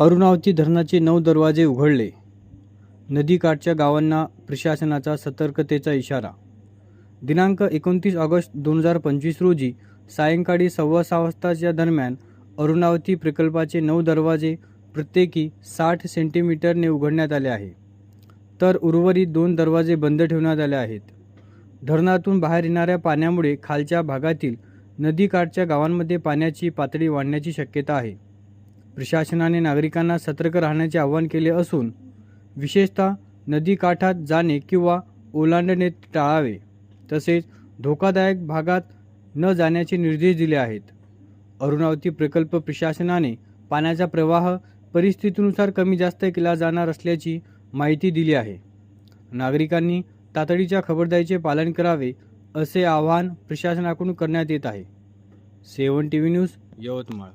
अरुणावती धरणाचे नऊ दरवाजे उघडले. नदीकाठच्या गावांना प्रशासनाचा सतर्कतेचा इशारा. दिनांक एकोणतीस ऑगस्ट दोन हजार पंचवीस रोजी सायंकाळी सव्वा सहा वाजताच्या दरम्यान अरुणावती प्रकल्पाचे नऊ दरवाजे प्रत्येकी साठ सेंटीमीटरने उघडण्यात आले आहे. तर उर्वरित दोन दरवाजे बंद ठेवण्यात आले आहेत. धरणातून बाहेर येणाऱ्या पाण्यामुळे खालच्या भागातील नदीकाठच्या गावांमध्ये पाण्याची पातळी वाढण्याची शक्यता आहे. प्रशासनाने नागरिकांना सतर्क राहण्याचे आवाहन केले असून विशेषतः नदीकाठात जाणे किंवा ओलांडणे टाळावे तसेच धोकादायक भागात न जाण्याचे निर्देश दिले आहेत. अरुणावती प्रकल्प प्रशासनाने पाण्याचा प्रवाह परिस्थितीनुसार कमी जास्त केला जाणार असल्याची माहिती दिली आहे. नागरिकांनी तातडीच्या खबरदारीचे पालन करावे असे आवाहन प्रशासनाकडून करण्यात येत आहे. Seven T V news Yavatmal.